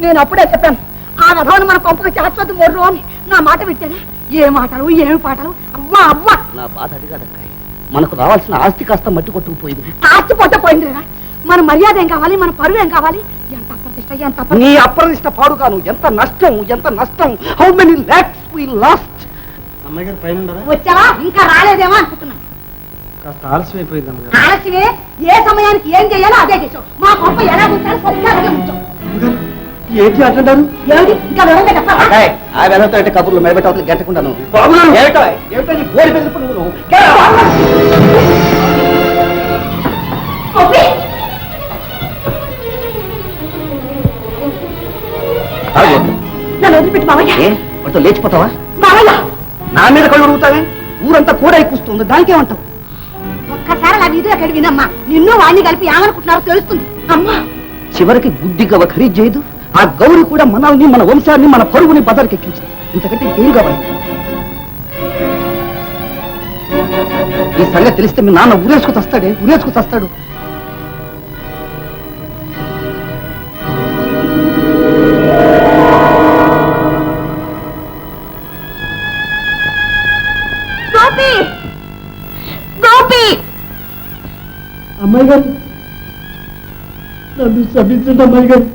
నేను అప్పుడే చెప్పాను ఆ విధవను మన పంపక శాశ్వత మొర్రు అని. నా మాట పెట్టాను ఏ మాటలు ఏమి పాటలు? అవ్వా అవ్వా నా బాధ అది కాదక్కాయ్. మనకు రావాల్సిన ఆస్తి కాస్త మట్టి కొట్టుకుపోయింది. ఆస్తి పొట్ట పోయిందిరా మన మర్యాద ఏం కావాలి? మన పరువు ఏం కావాలి? ఎంత అప్రతిష్ట ఎంత అప్రతిష్ట. నీ అప్రదిష్ట పాడుగాను. ఎంత నష్టం ఎంత నష్టం. How many lakhs we lost అమ్మాయి గారు పైన ఉండరా? వచ్చావా? ఇంకా రాలేదేమో అనుకుంటున్నా. కాస్త ఆలస్యం అయిపోయింది అమ్మగారు ఆలస్యమే? ఏ సమయానికి ఏం చేయాలో అదే చేసావు. మా పంప ఎలా ఉంచాలో సరిగ్గా ఏంటి అంటున్నారు? ఆ వెనతో అంటే కబుర్లు మెడబెట్ట అవతల గంటకుండాను నీ లేచిపోతావా? నా మీద కళ్ళు అడుగుతావే ఊరంతా కూడా ఎక్కుస్తుంది దానికేమంటావు ఒక్కసారి అలా వీధిలో అక్కడ వినమ్మా. నిన్ను వాణ్ణి కలిపి ఏమనుకుంటున్నారో తెలుస్తుంది. అమ్మా! చివరికి గుడ్డి గవ ఖరీదు చేయదు. ఆ గౌరి కూడా మనల్ని మన వంశాన్ని మన పరుగుని బజార్కి ఎక్కించింది ఇంతకంటే ఏం కావాలి? ఈ సంగతి తెలిస్తే మీ నాన్న ఉరేసుకు తస్తాడే ఉరేసుకు తస్తాడు. గోపి! గోపి! అమ్మాయి గారు! నన్ను క్షమించండి అమ్మాయి గారు!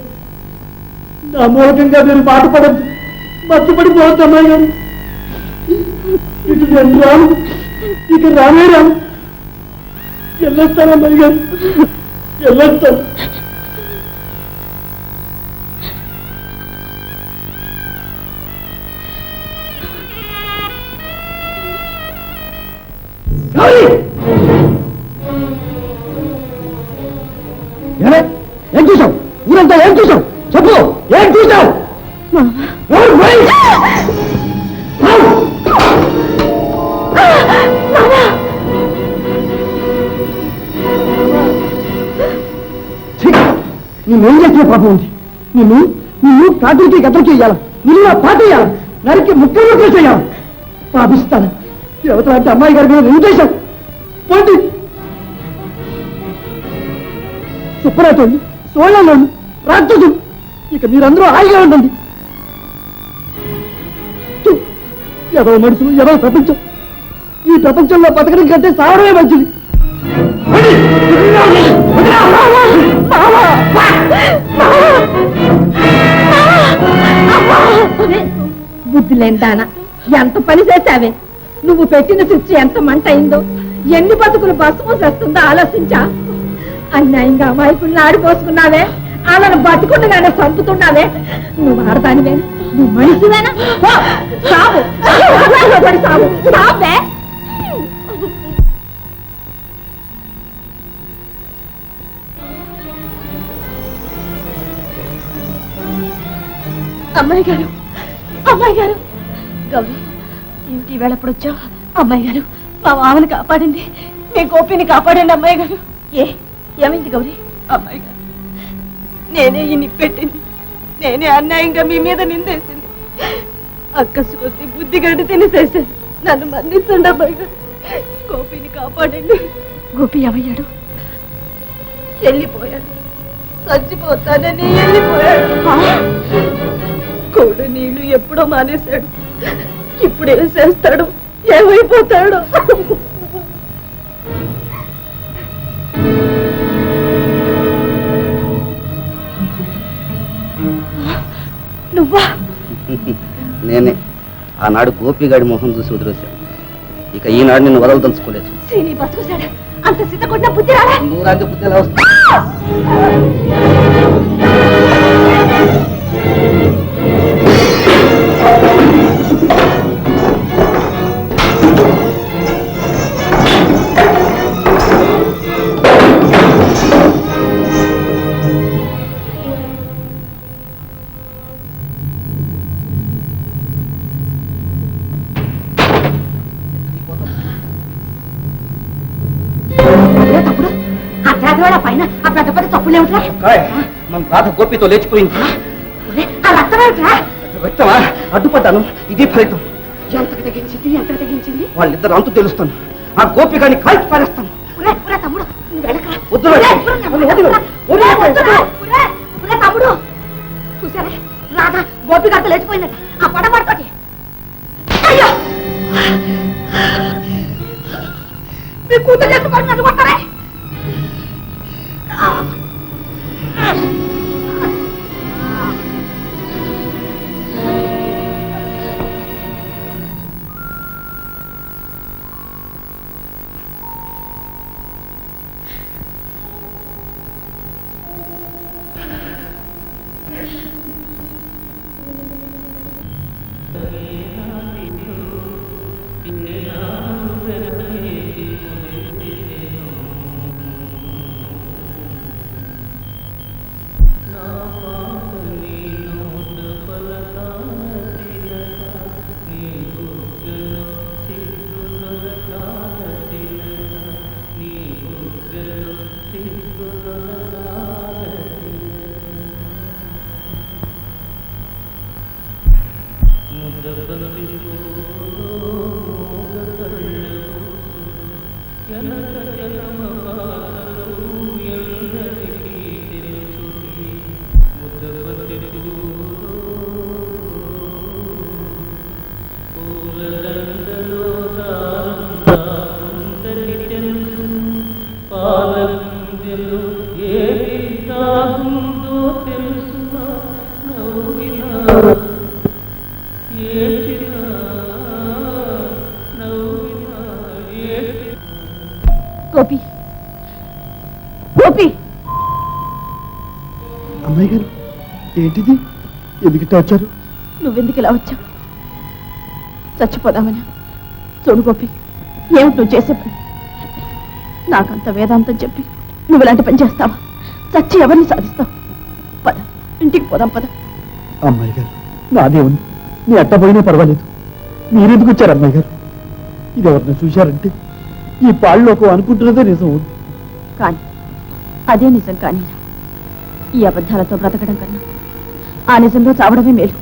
నా మీరు బాధపడద్దు మర్చిపడిపోవద్దు అమ్మాయి గారు. ఇటు నేను రాను ఇక రానే రాను వెళ్ళొస్తాను అమ్మాయి గారు వెళ్ళొస్తాను Hey! నువ్వేం చేసిన పాపం ఉంది నిన్ను నిన్ను కాటికి గతం చేయాల? నిన్ను నా పాట ఇయ్యాల నరికి ముక్కలు ముక్కలు చేయాలి? పాపిస్తాను? యువత అంటే అమ్మాయి గారి మీద ఏం చేశావు పోటీ సుబ్బరాజు సోళను రాక్షసు ఇక మీరందరూ హాయిగా ఉండండి. ఛీ! ఎవరో మనుషులు ఎవరో ప్రపంచం? ఈ ప్రపంచంలో బతకడం కంటే సావడమే మంచిది. రండి! వదినా! ఎంత పని చేశావే? నువ్వు పెట్టిన శిక్ష ఎంత మంట అయిందో? ఎన్ని బతుకులు బస్సు మూసేస్తుందో ఆలోచించా. అన్యాయంగా అమాయకుల్ని ఆడిపోసుకున్నావే? వాళ్ళను బతుకుండగానే చంపుతున్నావే నువ్వు ఆడదానివే నువ్వు మనిషివేనా? పో, సావు. సావు, అమ్మాయి గారు. అమ్మాయి గారు. గౌరీ ఏమిటి ఈవేళ ఎప్పుడు వచ్చావు? అమ్మాయి గారు మా మామని కాపాడింది మీ గోపిని కాపాడండి అమ్మాయి గారు. ఏ ఏమైంది గౌరీ? అమ్మాయి గారు నేనే ఈ నిప్పెట్టింది నేనే అన్యాయంగా మీ మీద నిందేసింది. అక్కసు కొద్ది బుద్ధి గడ్డి తినేసేసాను నన్ను మన్నించండి అమ్మాయి గారు. గోపిని కాపాడండి. గోపి ఏమయ్యాడు? వెళ్ళిపోయాడు. చచ్చిపోతానని వెళ్ళిపోయాడు. కోడు నీళ్ళు ఎప్పుడో మానేశాడు. ఇప్పుడు ఏం చేస్తాడు? ఏమైపోతాడు? నువ్వా? నేనే. ఆనాడు గోపిగాడి మొహం చూసి వదిలేశాను. ఇక ఈనాడు నిన్ను వదలదలుచుకోలేదు. శ్రీని బతుకుశాడు అంత సిద్ధ కొట్టిన బుద్ధి రాలే? నూరాంటి బుద్ధి ఎలా వస్తుంది? పైన ఆ పెద్ద పెద్ద తప్పులు ఏమిట్రా? కాయ్, మన రాధ గోపితో లేచిపోయింది. ఆ రక్తం ఏమిట్రా? వ్యక్తమా అడ్డుపడ్డాను. ఇది ఫలితం. ఎంతకు తెగించింది ఎంతకు తెగించింది? వాళ్ళిద్దరు అంతు తెలుస్తాను. ఆ గోపి గాని కాల్చి పారేస్తాను. తమ్ముడు చూసారా? రాధా గోపి గారితో లేచిపోయిందట ఆ పడ పడుకోటి అయ్యో! మీ కూతురు కొట్టారే పాలంజలు ఏది తాగుందో తెలుసునా నవ్వినా గోపి. గోపి! అమ్మాయి గారు ఏంటిది? ఎందుకు వచ్చారు? నువ్వెందుకు ఇలా వచ్చావు? చచ్చిపోదామని. చూడు గోపి ఏమిటి నువ్వు చేసే పని? నాకంత వేదాంతం చెప్పి నువ్వు ఇలాంటి పని చేస్తావా? చచ్చి ఎవరిని సాధిస్తావు? పద ఇంటికి పోదాం పద. అమ్మాయి గారు నాదే ఉంది నీ అట్ట పోయినా పర్వాలేదు. మీరెందుకు వచ్చారు అమ్మాయి గారు? ఇది ఎవరిని చూశారంటే ఈ పాళ్ళలోకం అనుకుంటున్నదే నిజం. ఉంది కానీ అదే నిజం కానీ ఈ అబద్ధాలతో బ్రతకడం కన్నా ఆ నిజంలో చావడమే మేలు.